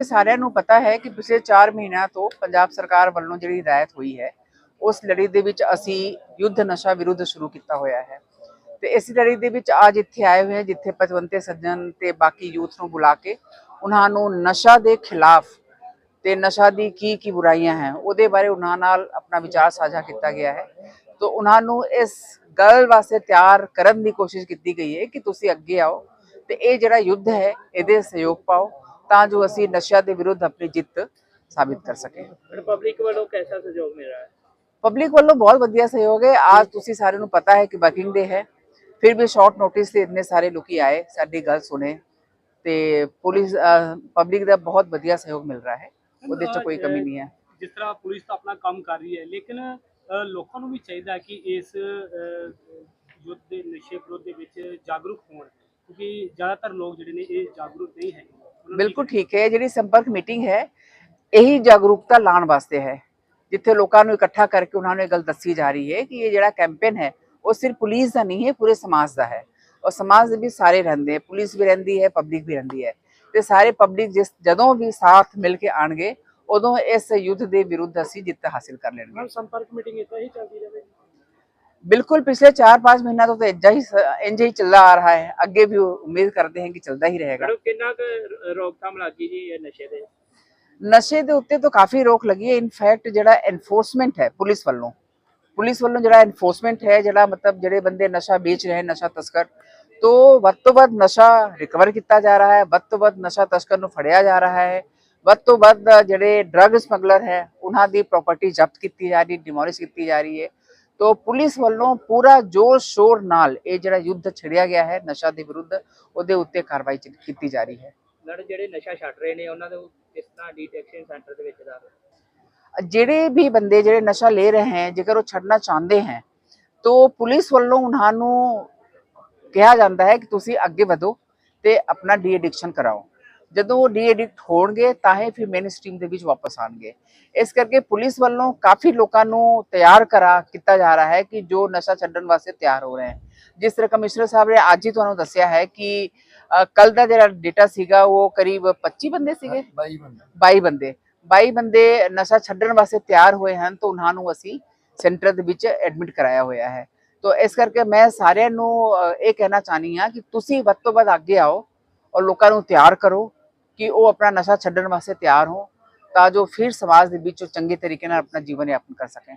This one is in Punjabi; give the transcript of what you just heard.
ਸਾਰਿਆਂ ਨੂੰ ਪਤਾ ਹੈ ਕਿ ਪਿਛਲੇ 4 ਮਹੀਨਿਆਂ ਤੋਂ ਪੰਜਾਬ ਸਰਕਾਰ ਵੱਲੋਂ ਜਿਹੜੀ ਹਦਾਇਤ ਹੋਈ ਹੈ, ਉਸ ਲੜੀ ਦੇ ਵਿੱਚ ਅਸੀਂ ਯੁੱਧ ਨਸ਼ਾ ਵਿਰੁੱਧ ਸ਼ੁਰੂ ਕੀਤਾ ਹੋਇਆ ਹੈ। ਤੇ ਇਸ ਲੜੀ ਦੇ ਵਿੱਚ ਅੱਜ ਇੱਥੇ ਆਏ ਹੋਏ ਜਿੱਥੇ ਪਤਵੰਤੇ ਸੱਜਣ ਤੇ ਬਾਕੀ ਯੂਥ ਨੂੰ ਬੁਲਾ ਕੇ ਉਹਨਾਂ ਨੂੰ ਨਸ਼ਾ ਦੇ ਖਿਲਾਫ ਤੇ ਨਸ਼ਾ ਦੀ ਕੀ ਕੀ ਬੁਰਾਈਆਂ ਹੈ, ਉਹਦੇ ਬਾਰੇ ਉਹਨਾਂ ਨਾਲ ਆਪਣਾ ਵਿਚਾਰ ਸਾਂਝਾ ਕੀਤਾ ਗਿਆ ਹੈ। ਤੋਂ ਉਹਨਾਂ ਨੂੰ ਇਸ ਗੱਲ ਵਾਸਤੇ ਤਿਆਰ ਕਰਨ ਦੀ ਕੋਸ਼ਿਸ਼ ਕੀਤੀ ਗਈ ਹੈ ਕਿ ਤੁਸੀਂ ਅੱਗੇ ਆਓ ਤੇ ਇਹ ਜਿਹੜਾ ਯੁੱਧ ਹੈ, ਇਹਦੇ ਸਹਿਯੋਗ ਪਾਓ। ਤਾਂ ਜੋ ਅਸੀਂ ਨਸ਼ਾ ਦੇ ਵਿਰੁੱਧ ਆਪਣੀ ਜਿੱਤ ਸਾਬਿਤ ਕਰ ਸਕੇ ਰਿਪਬਲਿਕ ਵੱਲੋਂ ਕੈਸਾ ਸਹਿਯੋਗ ਮਿਲ ਰਿਹਾ ਹੈ? ਪਬਲਿਕ ਵੱਲੋਂ ਬਹੁਤ ਵਧੀਆ ਸਹਿਯੋਗ ਹੈ। ਅੱਜ ਤੁਸੀਂ ਸਾਰਿਆਂ ਨੂੰ ਪਤਾ ਹੈ ਕਿ ਵਰਕਿੰਗ ਡੇ ਹੈ। ਫਿਰ ਵੀ ਸ਼ਾਰਟ ਨੋਟਿਸ ਤੇ ਇਤਨੇ ਸਾਰੇ ਲੋਕੀ ਆਏ ਸਾਡੀ ਗੱਲ ਸੁਣੇ ਤੇ ਪੁਲਿਸ ਪਬਲਿਕ ਦਾ ਬਹੁਤ ਵਧੀਆ ਸਹਿਯੋਗ ਮਿਲ ਰਿਹਾ ਹੈ। ਉਹਦੇ ਚ ਕੋਈ ਕਮੀ ਨਹੀਂ ਹੈ। ਜਿਸ ਤਰ੍ਹਾਂ ਪੁਲਿਸ ਤਾਂ ਆਪਣਾ ਕੰਮ ਕਰ ਰਹੀ ਹੈ ਲੇਕਿਨ ਲੋਕਾਂ ਨੂੰ ਵੀ ਚਾਹੀਦਾ ਹੈ ਕਿ ਇਸ ਯੁੱਧ ਦੇ ਨਸ਼ੇ ਵਿਰੁੱਧ ਦੇ ਵਿੱਚ ਜਾਗਰੂਕ ਹੋਣ। ਕਿਉਂਕਿ ਜ਼ਿਆਦਾਤਰ ਲੋਕ ਜਿਹੜੇ ਨੇ ਇਹ ਜਾਗਰੂਕ ਨਹੀਂ ਨੂੰ ਬਿਲਕੁਲ ਠੀਕ ਹੈ ਜਿਹੜੀ ਸੰਪਰਕ ਮੀਟਿੰਗ ਹੈ, ਇਹੀ ਜਾਗਰੂਕਤਾ ਲਾਉਣ ਵਾਸਤੇ ਹੈ। ਜਿੱਥੇ ਲੋਕਾਂ ਨੂੰ ਇਕੱਠਾ ਕਰਕੇ ਉਹਨਾਂ ਨੂੰ ਇਹ ਗੱਲ ਦੱਸੀ ਜਾ ਰਹੀ ਹੈ ਕਿ ਇਹ ਜਿਹੜਾ ਕੈਂਪੇਨ ਹੈ, ਉਹ ਸਿਰਫ ਪੁਲਿਸ ਦਾ ਨਹੀਂ ਹੈ, ਪੂਰੇ ਸਮਾਜ ਦਾ ਹੈ। ਔਰ ਸਮਾਜ ਦੇ ਵੀ ਸਾਰੇ ਰਹਿੰਦੇ ਹੈ, ਪੁਲਿਸ ਵੀ ਰਹਿੰਦੀ ਹੈ ਪਬਲਿਕ ਵੀ ਰਹਿੰਦੀ ਹੈ। ਤੇ ਸਾਰੇ ਪਬਲਿਕ ਜਿਸ, ਜਦੋਂ ਵੀ ਸਾਥ ਮਿਲ ਕੇ ਆਣਗੇ ਉਦੋਂ ਇਸ ਯੁੱਧ ਦੇ ਵਿਰੁੱਧ ਅਸੀਂ ਜਿੱਤ ਹਾਸਿਲ ਕਰ ਲੈਣਗੇ। ਸੰਪਰਕ ਮੀਟਿੰਗ ਇਦਾਂ ਹੀ ਚੱਲਦੀ बिल्कुल पिछले चार पाँच महीना तो इंजा ही इंज ही चल आ रहा है आगे भी उम्मीद करते हैं कि चलता ही रहेगा ਮੈਡਮ ਕਿੰਨਾ ਕੁ ਰੋਕਥਾਮ ਲੱਗੀ ਜੀ ਇਹ ਨਸ਼ੇ ਦੇ ਨਸ਼ੇ ਦੇ ਉੱਤੇ ਤਾਂ ਕਾਫੀ ਰੋਕ ਲੱਗੀ ਹੈ ਇਨਫੈਕਟ ਜਿਹੜਾ ਐਨਫੋਰਸਮੈਂਟ ਹੈ ਪੁਲਿਸ ਵੱਲੋਂ ਪੁਲਿਸ ਵੱਲੋਂ ਜਿਹੜਾ ਐਨਫੋਰਸਮੈਂਟ ਹੈ ਜਿਹੜਾ ਮਤਲਬ ਜਿਹੜੇ ਬੰਦੇ ਨਸ਼ਾ ਵੇਚ ਰਹੇ ਨਸ਼ਾ ਤਸਕਰ ਤੋਂ ਵੱਧ ਤੋਂ ਵੱਧ ਨਸ਼ਾ ਰਿਕਵਰ ਕੀਤਾ ਜਾ ਰਿਹਾ ਹੈ ਵੱਧ ਤੋਂ ਵੱਧ ਨਸ਼ਾ ਤਸਕਰ ਨੂੰ ਫੜਿਆ ਜਾ ਰਿਹਾ ਹੈ ਵੱਧ ਤੋਂ ਵੱਧ ਜਿਹੜੇ ਡਰੱਗ ਸਮਗਲਰ ਹੈ ਉਹਨਾਂ ਦੀ ਪ੍ਰਾਪਰਟੀ ਜ਼ਬਤ ਕੀਤੀ ਜਾ ਰਹੀ ਡਿਮੋਲਿਸ਼ ਕੀਤੀ ਜਾ ਰਹੀ ਹੈ ਤੋਂ ਪੁਲਿਸ ਵੱਲੋਂ ਪੂਰਾ ਜੋਰ ਸ਼ੋਰ ਨਾਲ ਇਹ ਜਿਹੜਾ ਯੁੱਧ ਛਿੜਿਆ ਗਿਆ ਹੈ ਨਸ਼ਾ ਦੇ ਵਿਰੁੱਧ ਉਹਦੇ ਉੱਤੇ ਕਾਰਵਾਈ ਕੀਤੀ ਜਾ ਰਹੀ ਹੈ। ਲੜ ਜਿਹੜੇ ਨਸ਼ਾ ਛੱਡ ਰਹੇ ਨੇ ਉਹਨਾਂ ਦੇ ਕਿਸ ਤਰ੍ਹਾਂ ਡਿਟੈਕਸ਼ਨ ਸੈਂਟਰ ਦੇ ਵਿੱਚ ਦਾ ਜਿਹੜੇ ਵੀ ਬੰਦੇ ਜਿਹੜੇ ਨਸ਼ਾ ਲੈ ਰਹੇ ਹੈ ਜੇਕਰ ਉਹ ਛੱਡਣਾ ਚਾਹੁੰਦੇ ਹੈ ਤਾਂ ਪੁਲਿਸ ਵੱਲੋਂ ਉਹਨਾਂ ਨੂੰ ਕਿਹਾ ਜਾਂਦਾ ਹੈ ਕਿ ਤੁਸੀਂ ਅੱਗੇ ਵਧੋ ਤੇ ਆਪਣਾ ਡੀ ਐਡਿਕਸ਼ਨ ਕਰਾਓ। ਜਦੋਂ ਉਹ ਡੀ ਐਡਿਕਟ ਹੋਣਗੇ ਤਾਂ ਹੀ ਫਿਰ ਮੇਨ ਸਟ੍ਰੀਮ ਦੇ ਵਿੱਚ ਵਾਪਸ ਆਣਗੇ। ਇਸ ਕਰਕੇ ਪੁਲਿਸ ਵੱਲੋਂ ਕਾਫੀ ਲੋਕਾਂ ਨੂੰ ਤਿਆਰ ਕਰਾ ਕੀਤਾ ਜਾ ਰਿਹਾ ਹੈ ਕਿ ਜੋ ਨਸ਼ਾ ਛੱਡਣ ਵਾਸਤੇ ਤਿਆਰ ਹੋ ਰਹੇ ਹਨ। ਜਿਸ ਤਰ੍ਹਾਂ ਕਮਿਸ਼ਨਰ ਸਾਹਿਬ ਨੇ ਅੱਜ ਹੀ ਤੁਹਾਨੂੰ ਦੱਸਿਆ ਹੈ ਕਿ ਕੱਲ ਦਾ ਜਿਹੜਾ ਡੇਟਾ ਸੀਗਾ ਉਹ ਕਰੀਬ 25 ਬੰਦੇ ਸੀਗੇ? 22 ਬੰਦੇ। 22 ਬੰਦੇ। 22 ਬੰਦੇ ਨਸ਼ਾ ਛੱਡਣ ਵਾਸਤੇ ਤਿਆਰ ਹੋਏ ਹਨ ਤਾਂ ਉਹਨਾਂ ਨੂੰ ਅਸੀਂ ਸੈਂਟਰ ਦੇ ਵਿੱਚ ਐਡਮਿਟ ਕਰਾਇਆ ਹੋਇਆ ਹੈ। ਤਾਂ ਇਸ ਕਰਕੇ ਮੈਂ ਸਾਰਿਆਂ ਨੂੰ ਇਹ ਕਹਿਣਾ ਚਾਹਨੀ ਹਾਂ ਕਿ ਤੁਸੀਂ ਵੱਧ ਤੋਂ ਵੱਧ ਅੱਗੇ ਆਓ ਔਰ ਲੋਕਾਂ ਨੂੰ ਤਿਆਰ ਕਰੋ। ਕਿ ਉਹ ਆਪਣਾ ਨਸ਼ਾ ਛੱਡਣ ਵਾਸਤੇ ਤਿਆਰ ਹੋਣ ਤਾਂ ਜੋ ਫਿਰ ਸਮਾਜ ਦੇ ਵਿੱਚ ਉਹ ਚੰਗੇ ਤਰੀਕੇ ਨਾਲ ਆਪਣਾ ਜੀਵਨ ਯਾਪਨ ਕਰ ਸਕਣ।